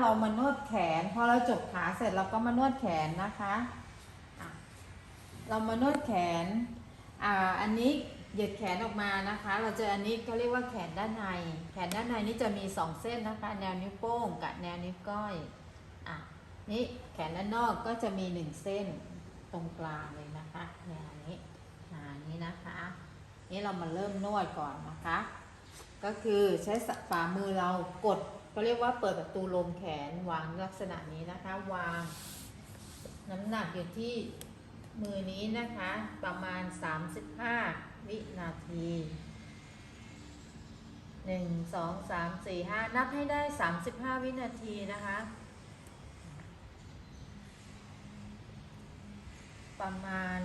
เรามานวดแขน พอเราจบขาเสร็จเราก็มานวดแขนนะคะะเรามานวดแขนอ่าอันนี้เหยียดแขนออกมานะคะ เราจออันนี้เขาเรียกว่าแขนด้านใน แขนด้านในนี่จะมีสองเส้นนะคะ แนวนิ้วโป้งกับแนวนิ้วก้อยอะนี่แขนด้านนอกก็จะมีหนึ่งเส้นตรงกลางเลยนะคะแนวนี้อ่านี้นะคะ นี่เรามาเริ่มนวดก่อนนะคะ ก็คือใช้ฝ่ามือเรากด ก็เรียกว่าเปิดประตูลมแขนวางลักษณะนี้นะคะ วางน้ำหนักอยู่ที่มือนี้นะคะ ประมาณ 35 วินาที 1 2 3 4 5 นับให้ได้ 35 วินาทีนะคะ ประมาณ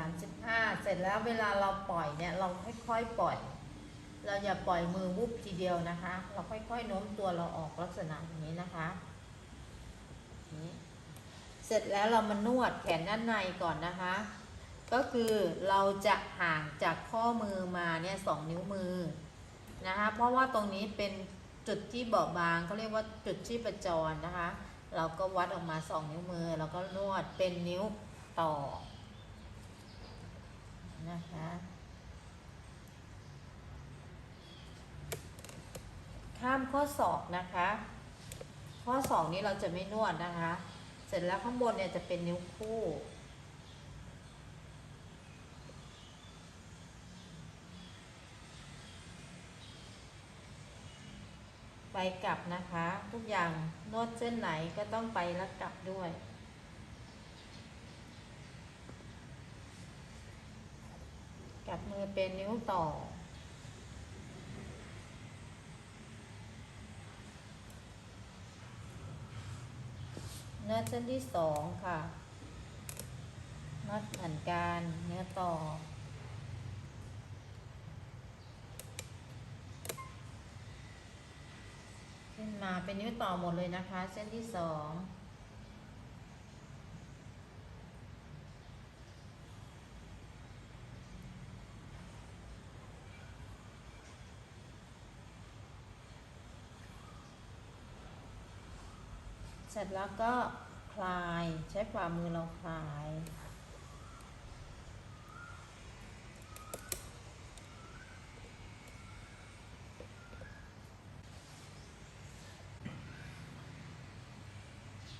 35 เสร็จแล้วเวลาเราปล่อยเนี่ย เราค่อยๆปล่อย เราอย่าปล่อยมือวุบทีเดียวนะคะ เราค่อยๆโน้มตัวเราออกลักษณะอย่างนี้นะคะเสร็จแล้วเรามานวดแขนด้านในก่อนนะคะ ก็คือเราจะห่างจากข้อมือมาเนี่ยสองนิ้วมือนะคะเพราะว่าตรงนี้เป็นจุดที่เบาบางเขาเรียกว่าจุดที่ประจรนะคะ เราก็วัดออกมาสองนิ้วมือแล้วก็นวดเป็นนิ้วต่อนะคะ ข้ามข้อศอกนะคะ ข้อศอกนี้เราจะไม่นวดนะคะ เสร็จแล้วข้างบนเนี่ยจะเป็นนิ้วคู่ไปกลับนะคะ ทุกอย่างนวดเส้นไหนก็ต้องไปแล้วกลับด้วย กลับมือเป็นนิ้วต่อ เนื้อเส้นที่สองค่ะนัดเหมือนกันเนื้อต่อ ขึ้นมาเป็นนิ้วต่อหมดเลยนะคะ เส้นที่สองเสร็จแล้วก็ คลาย ใช้ฝ่ามือเราคลาย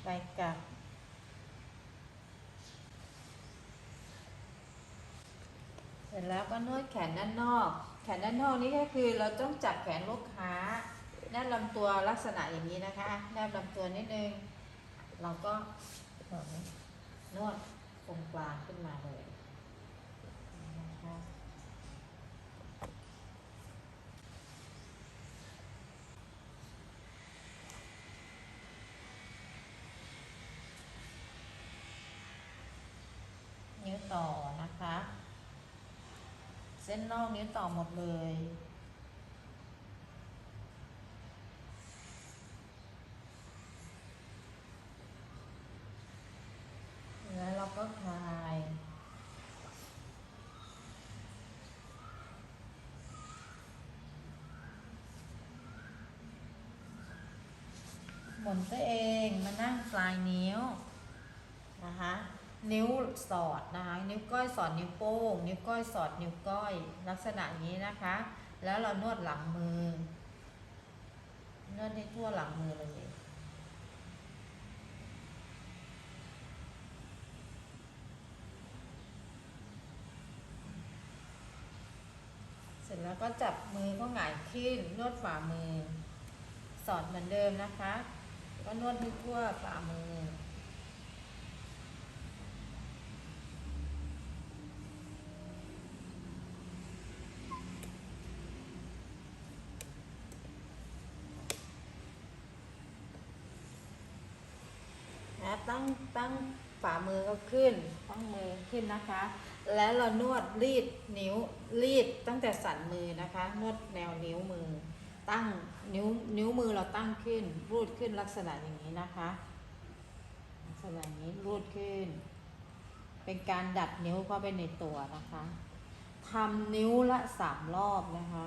ไปกับเสร็จแล้วก็นวดแขนด้านนอก แขนด้านนอกนี่ก็คือเราต้องจับแขนลูกค้าแนบลำตัวลักษณะอย่างนี้นะคะ แนบลำตัวนิดนึง เราก็นวดตรงกลางขึ้นมาเลยนะคะนิ้วต่อนะคะ เส้นนอกนิ้วต่อหมดเลย แล้วเราก็คลาย หมุนตัวเองมานั่งปลายนิ้วนะคะนิ้วสอดนะคะนิ้วก้อยสอดนิ้วโป้งนิ้วก้อยสอดนิ้วก้อย ลักษณะอย่างนี้นะคะ แล้วเรานวดหลังมือนวดให้ทั่วหลังมือเลยเสร็จแล้วก็จับมือก็หงายขึ้นนวดฝ่ามือ สอดเหมือนเดิมนะคะ ก็นวดให้ทั่วฝ่ามือ นะตั้งตั้งฝ่ามือก็ขึ้นตั้งมือขึ้นนะคะ แล้วเรานวดรีดนิ้วรีดตั้งแต่สันมือนะคะ นวดแนวนิ้วมือ ตั้งนิ้วนิ้วมือเราตั้งขึ้น รูดขึ้นลักษณะอย่างนี้นะคะ ลักษณะนี้รูดขึ้น เป็นการดัดนิ้วเข้าไปในตัวนะคะทำนิ้วละสามรอบนะคะ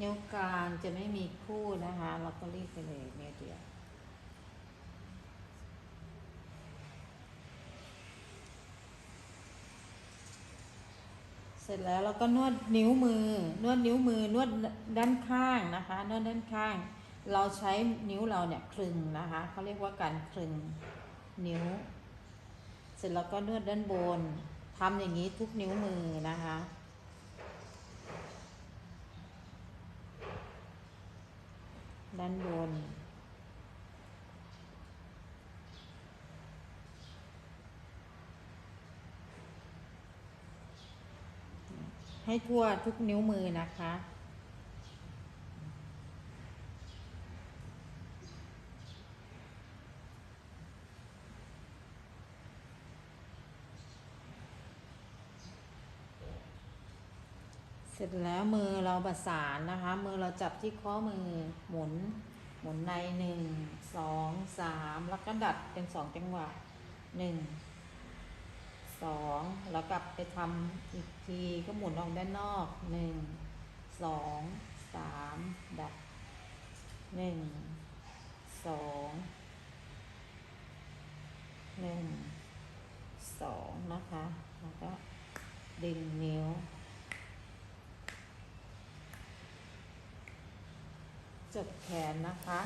นิ้วกลางจะไม่มีคู่นะคะ เราก็รีดไปเลยนิ้วเดียวเสร็จแล้วเราก็นวดนิ้วมือ นวดนิ้วมือนวดด้านข้างนะคะ นวดด้านข้าง เราใช้นิ้วเราเนี่ยคลึงนะคะเขาเรียกว่าการคลึงนิ้ว เสร็จแล้วก็นวดด้านบนทำอย่างนี้ทุกนิ้วมือนะคะ ด้านบน ให้ทั่วทุกนิ้วมือนะคะ สร็จแล้วมือเราประสานนะคะ มือเราจับที่ข้อมือหมุน หมุนในหนึ่งสองสามแล้วก็ดัดเป็นสองจังหวะหนึ่งสองแล้วกลับไปทำอีกทีก็หมุนออกด้านนอกหนึ่งสองสามดัดหนึ่งสองหนึ่งสองนะคะ แล้วก็ดึงนิ้ว จบแขนนะคะ